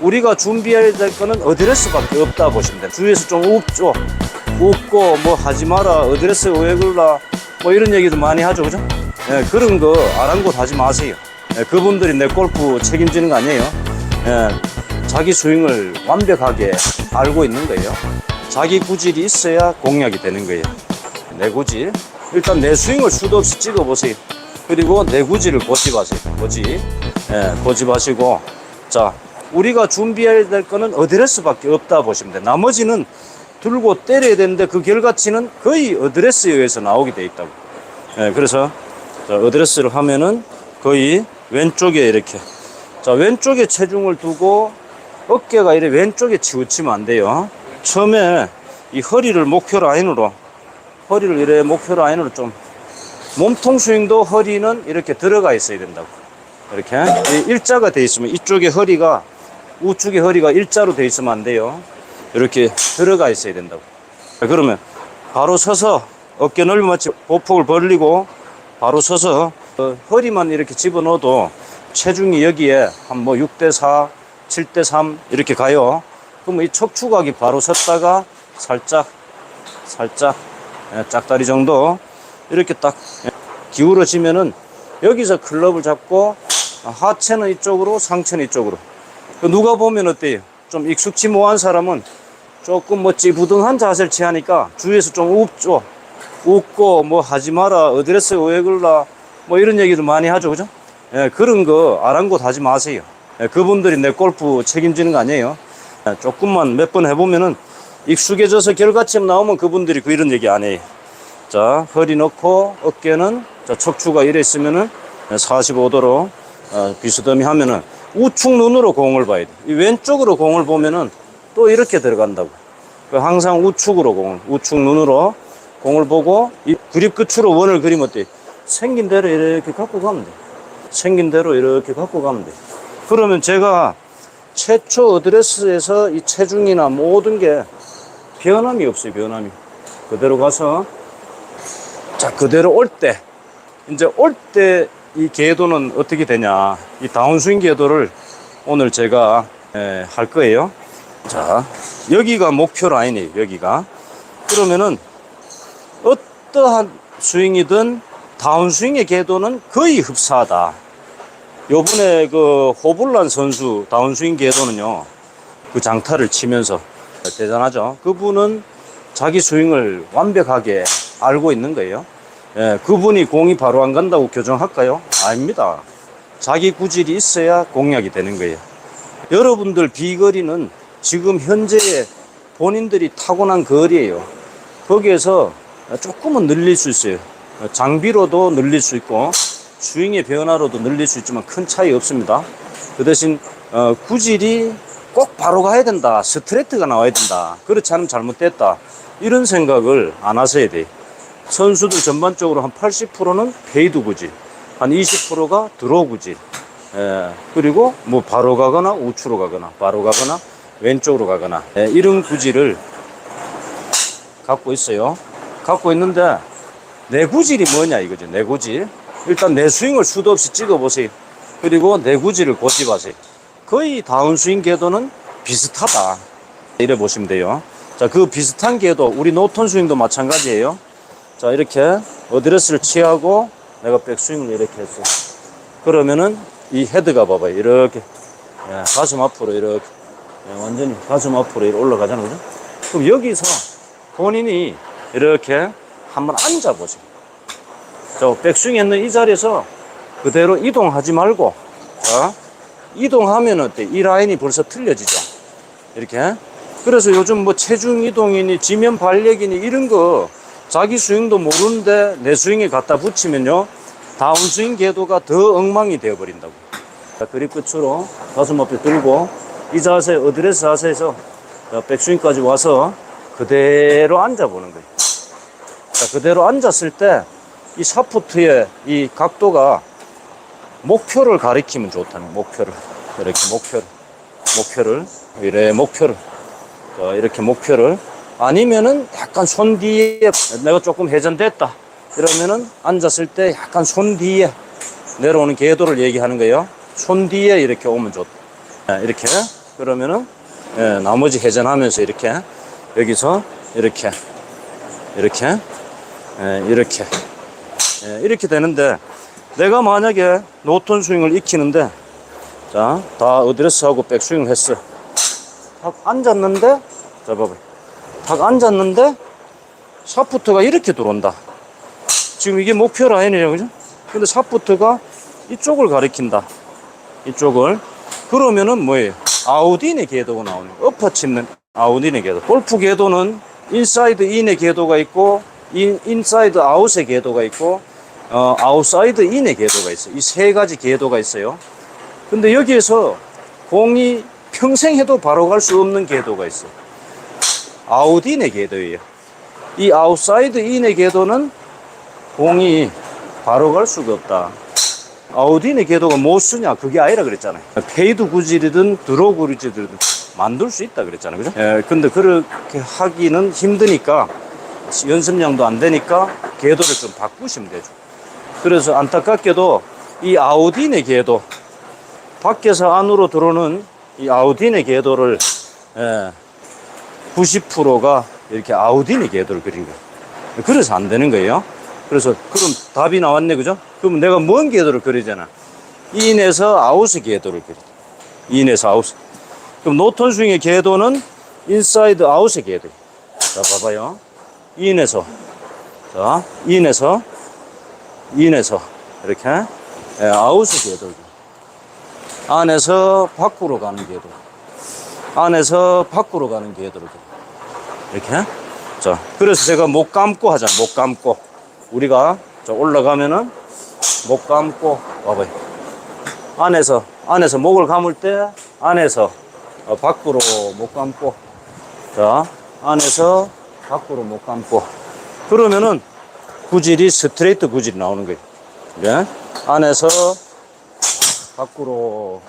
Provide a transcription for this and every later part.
우리가 준비해야 될 거는 어드레스밖에 없다 보시면 돼요. 주위에서 좀 웃죠. 웃고 뭐 하지 마라, 어드레스 왜 그러라, 뭐 이런 얘기도 많이 하죠, 그죠? 예, 그런 거 아랑곳하지 마세요. 예, 그분들이 내 골프 책임지는 거 아니에요. 예, 자기 스윙을 완벽하게 알고 있는 거예요. 자기 구질이 있어야 공략이 되는 거예요. 내 구질. 일단 내 스윙을 수도 없이 찍어보세요. 그리고 내 구질을 고집하세요. 고집. 예, 고집하시고. 자, 우리가 준비해야 될 거는 어드레스밖에 없다 보시면 돼요. 나머지는 들고 때려야 되는데 그 결과치는 거의 어드레스에 의해서 나오게 돼 있다고. 예, 그래서 자, 어드레스를 하면은 거의 왼쪽에 이렇게. 자, 왼쪽에 체중을 두고 어깨가 이렇게 왼쪽에 치우치면 안 돼요. 처음에 이 허리를 목표 라인으로 허리를 이렇게 목표 라인으로 좀 몸통 스윙도 허리는 이렇게 들어가 있어야 된다고. 이렇게 이 일자가 돼 있으면 이쪽에 허리가 우측에 허리가 일자로 돼 있으면 안 돼요. 이렇게 들어가 있어야 된다고. 자, 그러면 바로 서서 어깨 넓이 맞추 보폭을 벌리고 바로 서서 어, 허리만 이렇게 집어넣어도 체중이 여기에 한 뭐 6대 4, 7대 3 이렇게 가요. 그러면 이 척추각이 바로 섰다가 살짝 살짝 예, 짝다리 정도 이렇게 딱 예, 기울어지면은 여기서 클럽을 잡고 하체는 이쪽으로 상체는 이쪽으로 그 누가 보면 어때요? 좀 익숙치 못한 사람은 조금 뭐 찌부둥한 자세를 취하니까 주위에서 좀 웃죠. 웃고 뭐 하지 마라 어드레스 왜 그러라 뭐 이런 얘기도 많이 하죠 그죠? 예, 그런 거 아랑곳 하지 마세요. 예, 그분들이 내 골프 책임지는 거 아니에요. 예, 조금만 몇 번 해보면은 익숙해져서 결과점 나오면 그분들이 그 이런 얘기 안 해요. 자, 허리 넣고 어깨는 자, 척추가 이래 있으면은 45도로 어, 비스듬히 하면은 우측 눈으로 공을 봐야 돼. 이 왼쪽으로 공을 보면은 또 이렇게 들어간다고. 그 항상 우측으로 공을, 우측 눈으로 공을 보고 이 그립 끝으로 원을 그리면 어때? 생긴 대로 이렇게 갖고 가면 돼. 생긴 대로 이렇게 갖고 가면 돼. 그러면 제가 최초 어드레스에서 이 체중이나 모든 게 변함이 없어요, 변함이. 그대로 가서, 자, 그대로 올 때, 이제 올 때 이 궤도는 어떻게 되냐. 이 다운스윙 궤도를 오늘 제가 에, 할 거예요. 자, 여기가 목표 라인이에요, 여기가. 그러면은 어떠한 스윙이든 다운스윙의 궤도는 거의 흡사하다. 요번에 그 호블란 선수 다운스윙 궤도는요, 그 장타를 치면서 대단하죠. 그분은 자기 스윙을 완벽하게 알고 있는 거예요. 예, 그분이 공이 바로 안 간다고 교정할까요? 아닙니다. 자기 구질이 있어야 공략이 되는 거예요. 여러분들 비거리는 지금 현재의 본인들이 타고난 거리예요. 거기에서 조금은 늘릴 수 있어요. 장비로도 늘릴 수 있고 스윙의 변화로도 늘릴 수 있지만 큰 차이 없습니다. 그 대신 어, 구질이 꼭 바로 가야 된다. 스트레이트가 나와야 된다. 그렇지 않으면 잘못됐다. 이런 생각을 안 하셔야 돼요. 선수들 전반적으로 한 80%는 페이드 구질, 한 20%가 드로우 구질, 예, 그리고 뭐 바로 가거나 우측으로 가거나 바로 가거나 왼쪽으로 가거나 예, 이런 구질을 갖고 있어요. 갖고 있는데 내 구질이 뭐냐 이거죠. 내 구질. 일단 내 스윙을 수도 없이 찍어보세요. 그리고 내 구질을 고집하세요. 거의 다운스윙 궤도는 비슷하다. 이래 보시면 돼요. 자, 그 비슷한 궤도, 우리 노턴 스윙도 마찬가지예요. 자, 이렇게 어드레스를 취하고 내가 백스윙을 이렇게 했어. 그러면은 이 헤드가 봐봐요. 이렇게. 예, 가슴 앞으로 이렇게. 예, 완전히 가슴 앞으로 이렇게 올라가잖아요. 그죠? 그럼 여기서 본인이 이렇게 한번 앉아보세요. 자, 백스윙 했는 이 자리에서 그대로 이동하지 말고, 자, 이동하면 어때? 이 라인이 벌써 틀려지죠? 이렇게. 그래서 요즘 뭐 체중 이동이니 지면 발력이니 이런 거 자기 스윙도 모르는데 내 스윙에 갖다 붙이면요. 다운스윙 궤도가 더 엉망이 되어버린다고. 자, 그립 끝으로 가슴 앞에 들고 이 자세, 어드레스 자세에서 자, 백스윙까지 와서 그대로 앉아보는 거예요. 자, 그대로 앉았을 때 이 샤프트의 이 각도가 목표를 가리키면 좋다는 목표를. 이렇게 목표를. 목표를. 이래 목표를. 자, 이렇게 목표를. 아니면은 약간 손 뒤에 내가 조금 회전됐다. 이러면은 앉았을 때 약간 손 뒤에 내려오는 궤도를 얘기하는 거예요. 손 뒤에 이렇게 오면 좋다. 자, 이렇게 그러면은 예, 나머지 회전하면서 이렇게 여기서 이렇게 이렇게 예, 이렇게 예, 이렇게 되는데 내가 만약에 노턴 스윙을 익히는데 자, 다 어드레스 하고 백스윙을 했어. 탁 앉았는데 자 봐봐. 탁 앉았는데 샤프트가 이렇게 들어온다. 지금 이게 목표 라인이에요, 그죠? 근데 샤프트가 이쪽을 가리킨다. 이쪽을. 그러면은 뭐예요? 아웃인의 궤도가 나오는 거예요. 엎어치는 아웃인의 궤도. 골프 궤도는 인사이드 인의 궤도가 있고, 인, 인사이드 아웃의 궤도가 있고, 어, 아웃사이드 인의 궤도가 있어요. 이 세 가지 궤도가 있어요. 근데 여기에서 공이 평생 해도 바로 갈 수 없는 궤도가 있어요. 아웃인의 궤도예요. 이 아웃사이드 인의 궤도는 공이 바로 갈 수가 없다. 아우디의 궤도가 못 쓰냐? 그게 아니라 그랬잖아요. 페이드 구질이든 드로 구질이든 만들 수 있다 그랬잖아요. 그죠? 예, 근데 그렇게 하기는 힘드니까 연습량도 안 되니까 궤도를 좀 바꾸시면 되죠. 그래서 안타깝게도 이 아우디의 궤도 밖에서 안으로 들어오는 이 아우디의 궤도를 예, 90%가 이렇게 아우디의 궤도를 그린 거예요. 그래서 안 되는 거예요. 그래서 그럼 답이 나왔네 그죠? 그럼 내가 먼 궤도를 그리잖아. 인에서 아웃의 궤도를 그리. 인에서 아웃. 그럼 노턴 스윙의 궤도는 인사이드 아웃의 궤도. 자 봐봐요. 인에서 자 인에서 인에서 이렇게 예, 아웃의 궤도. 안에서 밖으로 가는 궤도. 안에서 밖으로 가는 궤도를 그려. 이렇게. 자, 그래서 제가 목 감고 하자. 목 감고. 우리가 저 올라가면은 목 감고 와봐요. 안에서 안에서 목을 감을 때 안에서 어, 밖으로 목 감고 자 안에서 밖으로 목 감고 그러면은 구질이 스트레이트 구질이 나오는 거예요. 예? 안에서 밖으로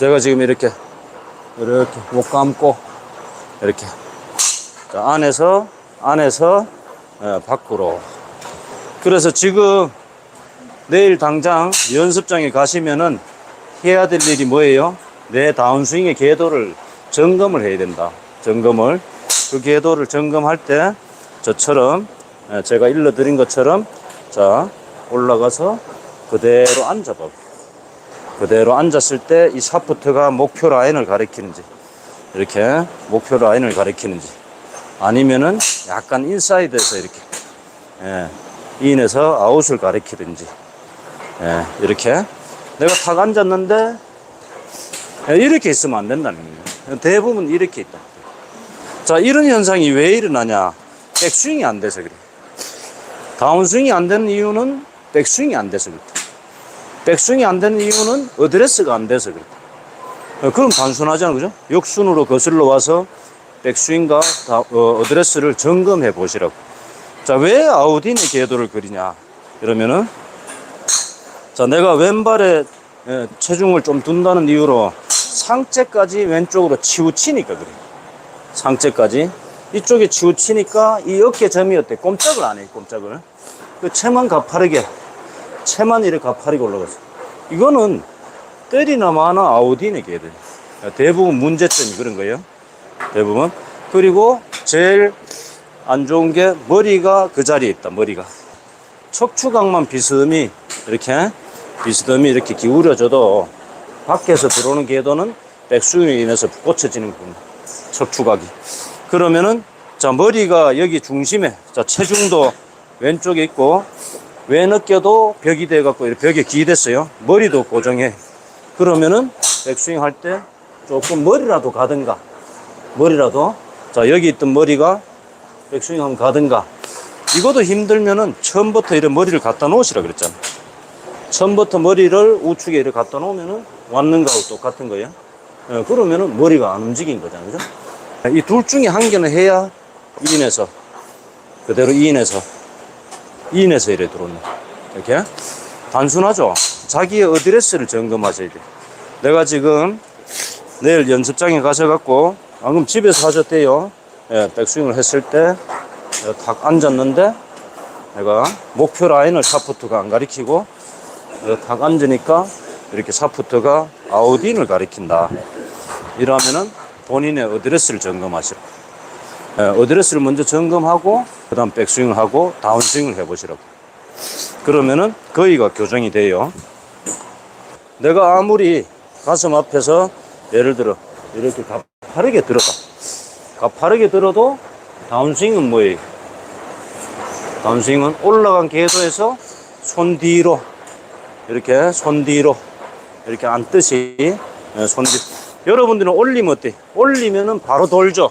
제가 지금 이렇게 이렇게 목 감고 이렇게 자, 안에서 안에서 예, 밖으로 그래서 지금 내일 당장 연습장에 가시면은 해야 될 일이 뭐예요? 내 다운스윙의 궤도를 점검을 해야 된다. 점검을. 그 궤도를 점검할 때 저처럼 예, 제가 일러드린 것처럼 자 올라가서 그대로 앉아봐. 그대로 앉았을 때 이 샤프트가 목표 라인을 가리키는지 이렇게 목표 라인을 가리키는지 아니면은 약간 인사이드에서 이렇게 예, 인에서 아웃을 가리키든지 예, 이렇게 내가 탁 앉았는데 예, 이렇게 있으면 안 된다는 거예요. 대부분 이렇게 있다. 자 이런 현상이 왜 일어나냐? 백스윙이 안 돼서 그래. 다운스윙이 안 되는 이유는 백스윙이 안 돼서 그렇다. 백스윙이 안 되는 이유는 어드레스가 안 돼서 그렇다. 어, 그럼 단순하잖아, 그죠? 역순으로 거슬러 와서 백스윙과 다, 어, 어드레스를 점검해 보시라고. 자, 왜 아우딘의 궤도를 그리냐? 이러면은, 자, 내가 왼발에 예, 체중을 좀 둔다는 이유로 상체까지 왼쪽으로 치우치니까 그래. 상체까지. 이쪽에 치우치니까 이 어깨점이 어때? 꼼짝을 안 해, 꼼짝을. 그 채만 가파르게, 채만 이렇게 가파르게 올라갔어. 이거는 때리나 마나 아우딘의 궤도. 대부분 문제점이 그런 거예요. 대부분. 그리고 제일 안 좋은 게 머리가 그 자리에 있다, 머리가. 척추각만 비스듬히 이렇게 비스듬히 이렇게 기울여져도 밖에서 들어오는 궤도는 백스윙에 인해서 꽂혀지는 겁니다. 척추각이. 그러면은 자 머리가 여기 중심에 자 체중도 왼쪽에 있고 왼 어깨도 벽이 돼 갖고 이렇게 벽에 기댔어요. 머리도 고정해. 그러면은 백스윙 할 때 조금 머리라도 가든가 머리라도 자 여기 있던 머리가 백스윙 하면 가든가 이것도 힘들면은 처음부터 이런 머리를 갖다 놓으시라 그랬잖아. 처음부터 머리를 우측에 이렇게 갖다 놓으면은 왔는 거하고 똑같은 거예요. 예, 그러면은 머리가 안 움직인 거잖아요. 그죠? 이 둘 중에 한 개는 해야 2인에서 그대로 2인에서 2 인에서 이래 들어오는 이렇게 단순하죠. 자기의 어드레스를 점검하셔야 돼. 내가 지금 내일 연습장에 가셔갖고 방금 집에서 하셨대요. 예, 백스윙을 했을 때 탁 앉았는데 내가 목표 라인을 샤프트가 안 가리키고 탁 앉으니까 이렇게 샤프트가 아웃인을 가리킨다. 이러면은 본인의 어드레스를 점검하시라고. 예, 어드레스를 먼저 점검하고 그 다음 백스윙을 하고 다운스윙을 해보시라고. 그러면은 거의가 교정이 돼요. 내가 아무리 가슴 앞에서 예를 들어 이렇게 가파르게 들어가. 가파르게 들어도 다운스윙은 뭐예요? 다운스윙은 올라간 궤도에서 손 뒤로 이렇게 손 뒤로 이렇게 앉듯이 예, 손 뒤. 여러분들은 올리면 어때? 올리면은 바로 돌죠.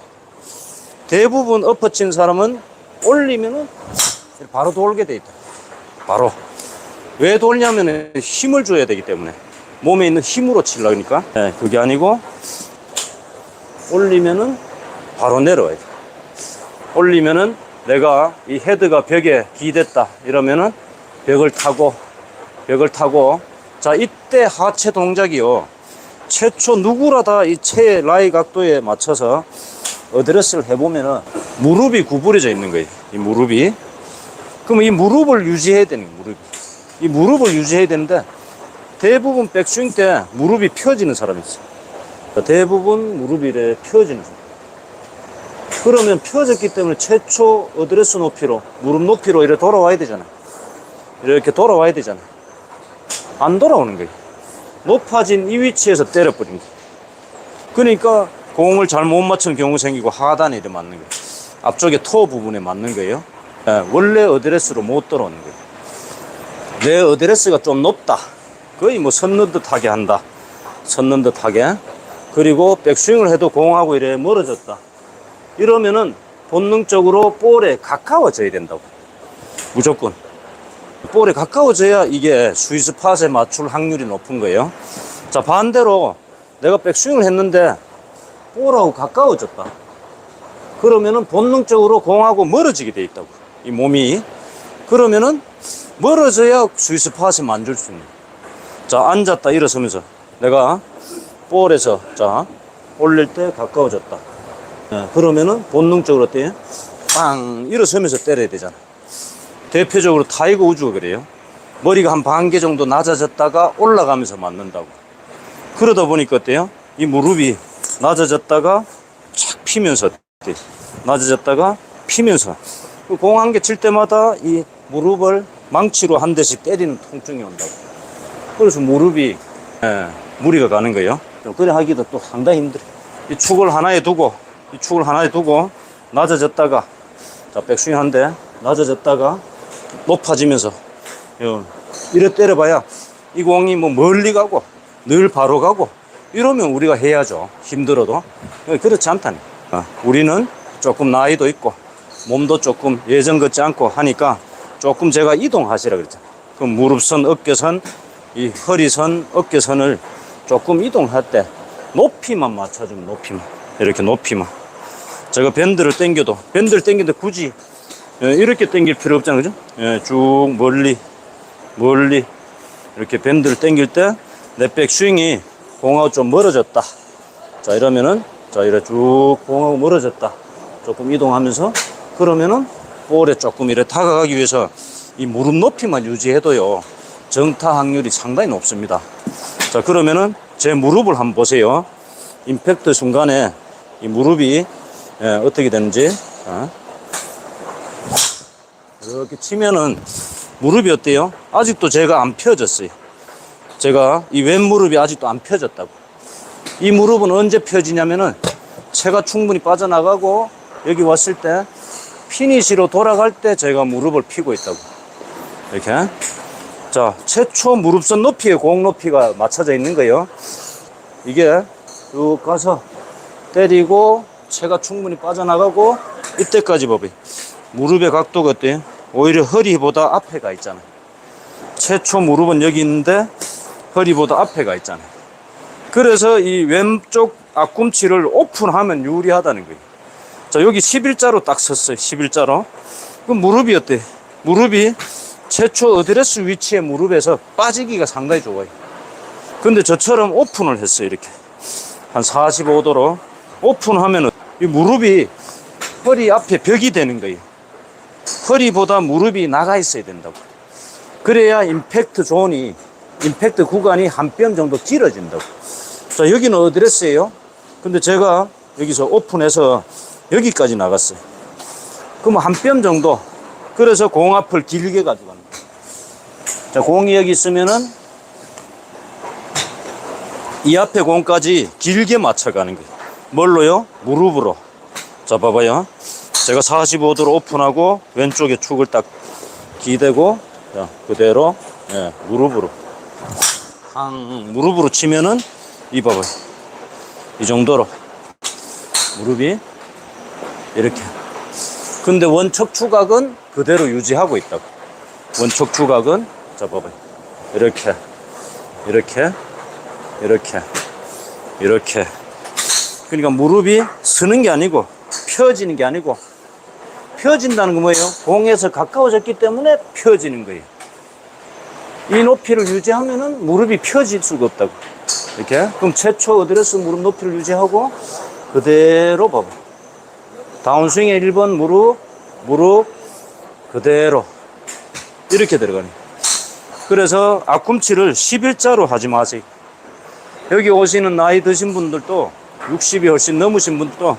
대부분 엎어친 사람은 올리면은 바로 돌게 돼 있다. 바로. 왜 돌냐면은 힘을 줘야 되기 때문에. 몸에 있는 힘으로 치려니까. 예, 그게 아니고 올리면은 바로 내려와야 돼. 올리면은 내가 이 헤드가 벽에 기댔다 이러면은 벽을 타고 벽을 타고 자 이때 하체 동작이요 최초 누구라 다 이 체의 라이 각도에 맞춰서 어드레스를 해보면은 무릎이 구부려져 있는 거예요 이 무릎이. 그럼 이 무릎을 유지해야 되는 거예요 무릎이. 이 무릎을 유지해야 되는데 대부분 백스윙 때 무릎이 펴지는 사람이 있어요. 자, 대부분 무릎이 이래 펴지는 사람. 그러면 펴졌기 때문에 최초 어드레스 높이로 무릎 높이로 이렇게 돌아와야 되잖아. 이렇게 돌아와야 되잖아. 안 돌아오는 거예요. 높아진 이 위치에서 때려버린 거예요. 그러니까 공을 잘못 맞춘 경우 생기고 하단에 맞는 거예요. 앞쪽에 토 부분에 맞는 거예요. 예, 원래 어드레스로 못 들어오는 거예요. 내 어드레스가 좀 높다. 거의 뭐 섰는 듯하게 한다. 섰는 듯하게. 그리고 백스윙을 해도 공하고 이래 멀어졌다. 이러면은 본능적으로 볼에 가까워져야 된다고. 무조건. 볼에 가까워져야 이게 스위스 팟에 맞출 확률이 높은 거예요. 자, 반대로 내가 백스윙을 했는데 볼하고 가까워졌다. 그러면은 본능적으로 공하고 멀어지게 돼 있다고. 이 몸이. 그러면은 멀어져야 스위스 팟에 만질 수 있는. 자, 앉았다 일어서면서 내가 볼에서 자, 올릴 때 가까워졌다. 예, 그러면은 본능적으로 어때요? 빵 일어서면서 때려야 되잖아. 대표적으로 타이거 우주가 그래요. 머리가 한 반 개 정도 낮아졌다가 올라가면서 맞는다고. 그러다 보니까 어때요? 이 무릎이 낮아졌다가 착 피면서? 낮아졌다가 피면서 그공한 개 칠 때마다 이 무릎을 망치로 한 대씩 때리는 통증이 온다고. 그래서 무릎이 예, 무리가 가는 거예요. 그래 하기도 또 상당히 힘들어. 이 축을 하나에 두고 이 축을 하나에 두고 낮아졌다가 자 백스윙 한데 낮아졌다가 높아지면서 요, 이래 때려봐야 이 공이 뭐 멀리 가고 늘 바로 가고 이러면 우리가 해야죠. 힘들어도. 그렇지 않다니. 어, 우리는 조금 나이도 있고 몸도 조금 예전 같지 않고 하니까 조금 제가 이동하시라 그랬잖아요 그럼 무릎선 어깨선 이 허리선 어깨선을 조금 이동할 때 높이만 맞춰주면 높이만. 이렇게 높이만. 제가 밴드를 당겨도 밴드를 당기는데 굳이 예, 이렇게 당길 필요 없잖아요 그죠? 예, 쭉 멀리 멀리 이렇게 밴드를 당길 때 내 백 스윙이 공하고 좀 멀어졌다. 자 이러면은 자 이래 쭉 공하고 멀어졌다. 조금 이동하면서 그러면은 볼에 조금 이래 다가가기 위해서 이 무릎 높이만 유지해도요 정타 확률이 상당히 높습니다. 자 그러면은 제 무릎을 한번 보세요. 임팩트 순간에 이 무릎이 예, 어떻게 되는지 자. 이렇게 치면은 무릎이 어때요? 아직도 제가 안 펴졌어요 제가 이 왼무릎이 아직도 안 펴졌다고. 이 무릎은 언제 펴지냐면은 체가 충분히 빠져나가고 여기 왔을 때 피니시로 돌아갈 때 제가 무릎을 피고 있다고. 이렇게. 자 최초 무릎선 높이에 공 높이가 맞춰져 있는 거예요. 이게 쭉 가서 때리고 체가 충분히 빠져나가고 이때까지 봐봐요 무릎의 각도가 어때요? 오히려 허리보다 앞에 가 있잖아요. 최초 무릎은 여기 있는데 허리보다 앞에 가 있잖아요 그래서 이 왼쪽 앞꿈치를 오픈하면 유리하다는 거예요 자 여기 11자로 딱 섰어요 11자로 그럼 무릎이 어때? 무릎이 최초 어드레스 위치의 무릎에서 빠지기가 상당히 좋아요 근데 저처럼 오픈을 했어요 이렇게 한 45도로 오픈하면은 이 무릎이 허리 앞에 벽이 되는 거예요. 허리보다 무릎이 나가 있어야 된다고. 그래야 임팩트 존이, 임팩트 구간이 한 뼘 정도 길어진다고. 자, 여기는 어드레스예요. 근데 제가 여기서 오픈해서 여기까지 나갔어요. 그럼 한 뼘 정도. 그래서 공 앞을 길게 가져가는 거예요. 자, 공이 여기 있으면은 이 앞에 공까지 길게 맞춰가는 거예요. 뭘로요? 무릎으로. 자, 봐봐요. 제가 45도로 오픈하고 왼쪽에 축을 딱 기대고, 자, 그대로, 예, 무릎으로. 항, 무릎으로 치면은, 이 봐봐요. 이 정도로. 무릎이 이렇게. 근데 원척 추각은 그대로 유지하고 있다고. 원척 추각은, 자, 봐봐요. 이렇게, 이렇게, 이렇게, 이렇게. 그러니까 무릎이 서는 게 아니고 펴지는 게 아니고 펴진다는 건 뭐예요? 공에서 가까워졌기 때문에 펴지는 거예요. 이 높이를 유지하면은 무릎이 펴질 수가 없다고. 이렇게. 그럼 최초 어드레스 무릎 높이를 유지하고 그대로 봐봐. 다운스윙의 1번 무릎, 무릎 그대로 이렇게 들어가네. 그래서 앞꿈치를 11자로 하지 마세요. 여기 오시는 나이 드신 분들도 60이 훨씬 넘으신 분들도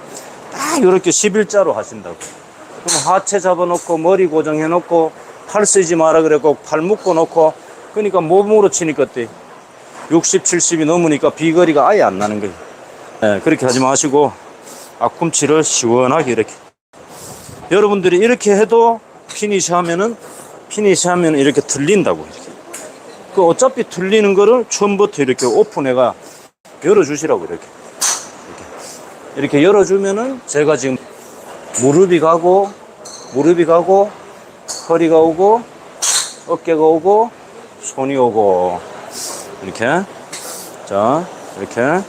딱 이렇게 11자로 하신다고. 그럼 하체 잡아놓고 머리 고정해놓고 팔 쓰지 마라 그랬고 팔 묶어 놓고 그러니까 몸으로 치니까 어때? 60, 70이 넘으니까 비거리가 아예 안 나는 거예요. 예, 그렇게 하지 마시고 앞꿈치를 시원하게 이렇게. 여러분들이 이렇게 해도 피니시 하면은 피니시 하면 이렇게 틀린다고 이렇게. 그 어차피 틀리는 거를 처음부터 이렇게 오픈해가 열어주시라고 이렇게. 이렇게. 이렇게 열어주면은 제가 지금 무릎이 가고, 무릎이 가고, 허리가 오고, 어깨가 오고, 손이 오고, 이렇게. 자, 이렇게.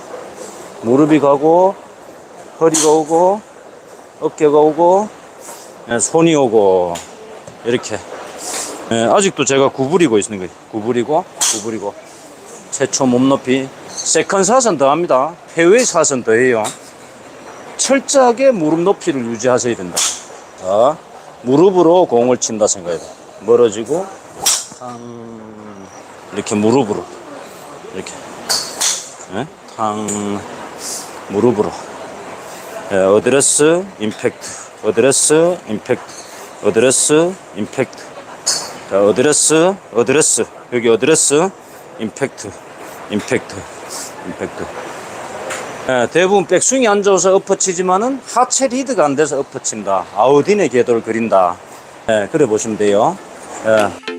무릎이 가고, 허리가 오고, 어깨가 오고, 예, 손이 오고, 이렇게. 예, 아직도 제가 구부리고 있는 거예요. 구부리고, 구부리고. 최초 몸 높이. 세컨 사선 더 합니다. 해외 사선 더 해요. 철저하게 무릎 높이를 유지하셔야 된다. 자, 무릎으로 공을 친다 생각해요. 멀어지고, 탕, 이렇게 무릎으로. 이렇게. 예? 탕, 무릎으로. 예, 어드레스, 임팩트. 어드레스, 임팩트. 어드레스, 임팩트. 자, 어드레스, 어드레스. 여기 어드레스, 임팩트. 임팩트. 임팩트. 예, 대부분 백스윙이 안 좋아서 엎어치지만은 하체 리드가 안 돼서 엎어친다. 아우딘의 궤도를 그린다. 예, 그래 보시면 돼요. 예.